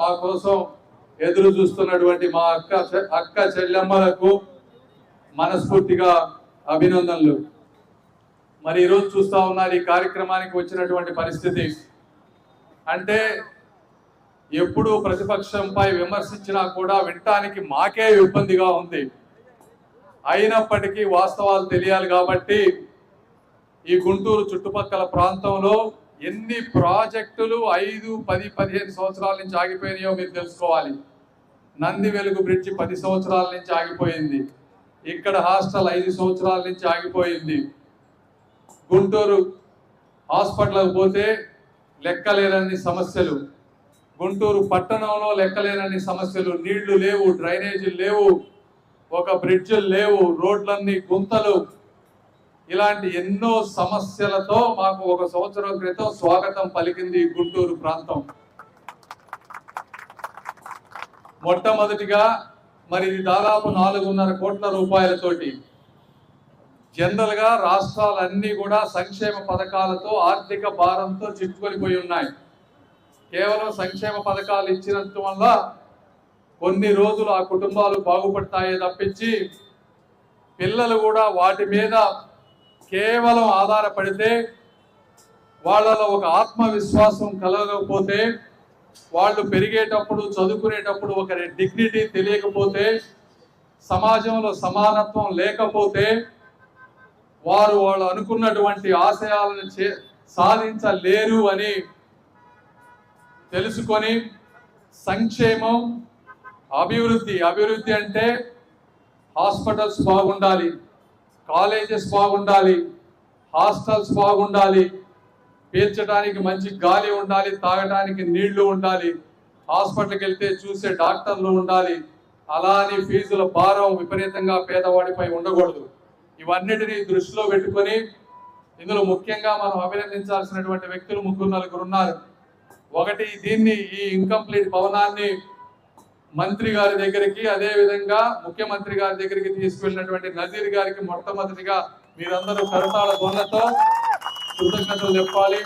మా కోసం ఎదురు చూస్తున్నటువంటి మా అక్క చె- అక్క చెల్లెమ్మలకు మనస్ఫూర్తిగా అభినందనలు. మరి ఈరోజు చూస్తా ఉన్నారు ఈ కార్యక్రమానికి వచ్చినటువంటి పరిస్థితి. అంటే ఎప్పుడు ప్రతిపక్షంపై విమర్శించినా కూడా వినటానికి మాకే ఇబ్బందిగా ఉంది. అయినప్పటికీ వాస్తవాలు తెలియాలి కాబట్టి ఈ గుంటూరు చుట్టుపక్కల ప్రాంతంలో ఎన్ని ప్రాజెక్టులు ఐదు పది పదిహేను సంవత్సరాల నుంచి ఆగిపోయినాయో మీరు తెలుసుకోవాలి. నంది వెలుగు బ్రిడ్జి పది సంవత్సరాల నుంచి ఆగిపోయింది. ఇక్కడ హాస్టల్ ఐదు సంవత్సరాల నుంచి ఆగిపోయింది. గుంటూరు హాస్పిటల్కి పోతే లెక్కలేనన్ని సమస్యలు. గుంటూరు పట్టణంలో లెక్కలేనన్ని సమస్యలు. నీళ్ళు లేవు డ్రైనేజీలు లేవు ఒక బ్రిడ్జిలు లేవు రోడ్లన్నీ గుంతలు. ఇలాంటి ఎన్నో సమస్యలతో మాకు ఒక సంవత్సరం క్రితం స్వాగతం పలికింది గుంటూరు ప్రాంతం. మొట్టమొదటిగా మరి ఇది దాదాపు నాలుగున్నర కోట్ల రూపాయలతోటి జనరల్గా రాష్ట్రాలన్నీ కూడా సంక్షేమ పథకాలతో ఆర్థిక భారంతో చిక్కుకొనిపోయి ఉన్నాయి. కేవలం సంక్షేమ పథకాలు ఇచ్చినంత వల్ల కొన్ని రోజులు ఆ కుటుంబాలు బాగుపడతాయే తప్పించి పిల్లలు కూడా వాటి మీద కేవలం ఆధారపడితే వాళ్ళలో ఒక ఆత్మవిశ్వాసం కలగకపోతే వాళ్ళు పెరిగేటప్పుడు చదువుకునేటప్పుడు ఒక డిగ్నిటీ తెలియకపోతే సమాజంలో సమానత్వం లేకపోతే వారు వాళ్ళు అనుకున్నటువంటి ఆశయాలను చే సాధించలేరు అని తెలుసుకొని సంక్షేమం అభివృద్ధి అభివృద్ధి అంటే హాస్పిటల్స్ బాగుండాలి. కాలేజెస్ బాగుండాలి హాస్టల్స్ బాగుండాలి పీల్చడానికి మంచి గాలి ఉండాలి తాగడానికి నీళ్ళు ఉండాలి హాస్పిటల్కి వెళ్తే చూసే డాక్టర్లు ఉండాలి అలా అని ఫీజుల భారం విపరీతంగా పేదవాడిపై ఉండకూడదు. ఇవన్నిటిని దృష్టిలో పెట్టుకొని ఇందులో ముఖ్యంగా మనం అభినందించాల్సినటువంటి వ్యక్తులు ముగ్గురు నలుగురు ఉన్నారు. ఒకటి దీన్ని ఈ ఇన్కంప్లీట్ భవనాన్ని మంత్రి గారి దగ్గరికి అదే విధంగా ముఖ్యమంత్రి గారి దగ్గరికి తీసుకెళ్ళినటువంటి నజీర్ గారికి మొట్టమొదటిగా మీరందరూ కరతాళ ధ్వనులతో కృతజ్ఞతలు చెప్పాలి.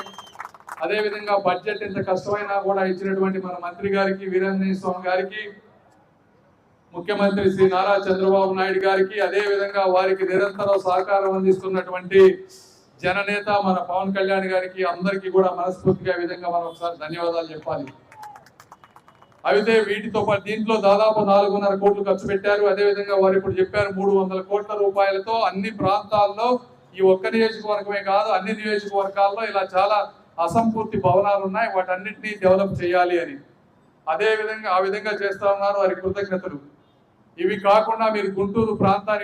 అదేవిధంగా బడ్జెట్ ఎంత కష్టమైనా కూడా ఇచ్చినటువంటి మన మంత్రి గారికి వీరేంద్ర స్వామి గారికి ముఖ్యమంత్రి శ్రీ నారా చంద్రబాబు నాయుడు గారికి అదే విధంగా వారికి నిరంతరం సహకారం అందిస్తున్నటువంటి జననేత మన పవన్ కళ్యాణ్ గారికి అందరికీ కూడా మనస్ఫూర్తిగా విధంగా మనం ఒకసారి ధన్యవాదాలు చెప్పాలి. అయితే వీటితో పాటు దీంట్లో దాదాపు నాలుగున్నర కోట్లు ఖర్చు పెట్టారు. అదే విధంగా వారు ఇప్పుడు చెప్పారు మూడు వందల కోట్ల రూపాయలతో అన్ని ప్రాంతాల్లో ఈ ఒక్క నియోజకవర్గమే కాదు అన్ని నియోజకవర్గాల్లో ఇలా చాలా అసంపూర్తి భవనాలు ఉన్నాయి. వాటన్నిటినీ డెవలప్ చేయాలి అని. అదే విధంగా ఆ విధంగా చేస్తా ఉన్నారు వారి కృతజ్ఞతలు. ఇవి కాకుండా మీరు గుంటూరు ప్రాంతానికి